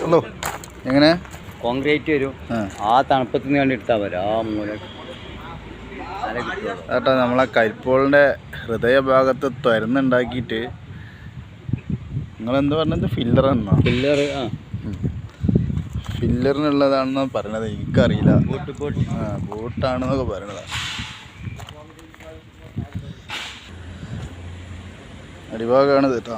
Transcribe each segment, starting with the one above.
Hello എങ്ങനെ? Concrete വരും. ആ. തണുപ്പത്തിൽ തണുപ്പത്തിന് വേണ്ടി എടുത്താൽ വരാം ആ മൂല കിട്ടുമോ ഏട്ടാ നമ്മളെ കരിപ്പോളിന്റെ ഹൃദയഭാഗത്ത് തുരന്നുണ്ടാക്കിയിട്ട് നിങ്ങളെന്ത് പറഞ്ഞത് ഫില്ലർ എന്നാ? ഫില്ലർ ആ. ഫില്ലറിനുള്ളതാണെന്ന് പറയണത്. എനിക്കറിയില്ല. ആ ബോട്ടാണെന്നൊക്കെ പറയണതാ. അടിഭാഗമാണ് ഇത് കേട്ടോ.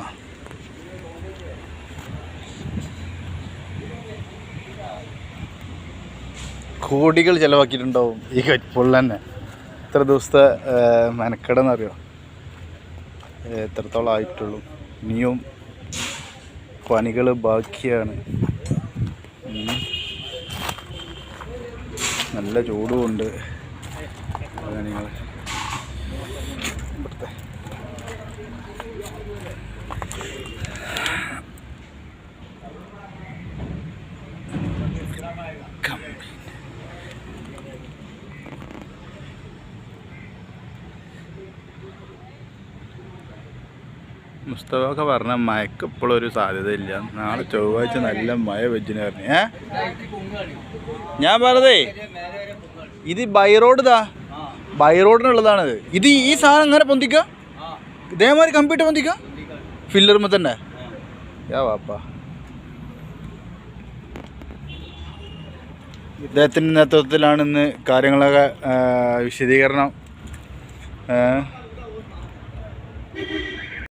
കോടികൾ ചിലവാക്കിയിട്ടുണ്ടാവും ഈ കരിപ്പോളിൽ തന്നെ. എത്ര ദിവസത്തെ മെനക്കെടെന്നറിയോ? എത്രത്തോളം ആയിട്ടുള്ളൂ. ഇനിയും പണികൾ ബാക്കിയാണ്. നല്ല ചൂടുമുണ്ട്. ഉണ്ട് മുസ്തഫൊക്കെ പറഞ്ഞ മഴക്ക് ഇപ്പോഴും ഒരു സാധ്യതയില്ല. നാളെ ചൊവ്വാഴ്ച നല്ല മയ വെജിന് പറഞ്ഞു ഏ? ഞാൻ പറഞ്ഞതേ ഇത് ബൈ റോഡ് ഇതാ. ബൈ റോഡിനുള്ളതാണിത് ഇത് ഈ സാധനം അങ്ങനെ പൊന്തിക്ക? ഇതേമാതിരി കമ്പ്യൂട്ടർ പൊന്തിക്ക? ഫില്ലറുമ്പോ തന്നെ. യാ വാപ്പാ. ഇദ്ദേഹത്തിന്റെ നേതൃത്വത്തിലാണ് ഇന്ന് കാര്യങ്ങളൊക്കെ വിശദീകരണം.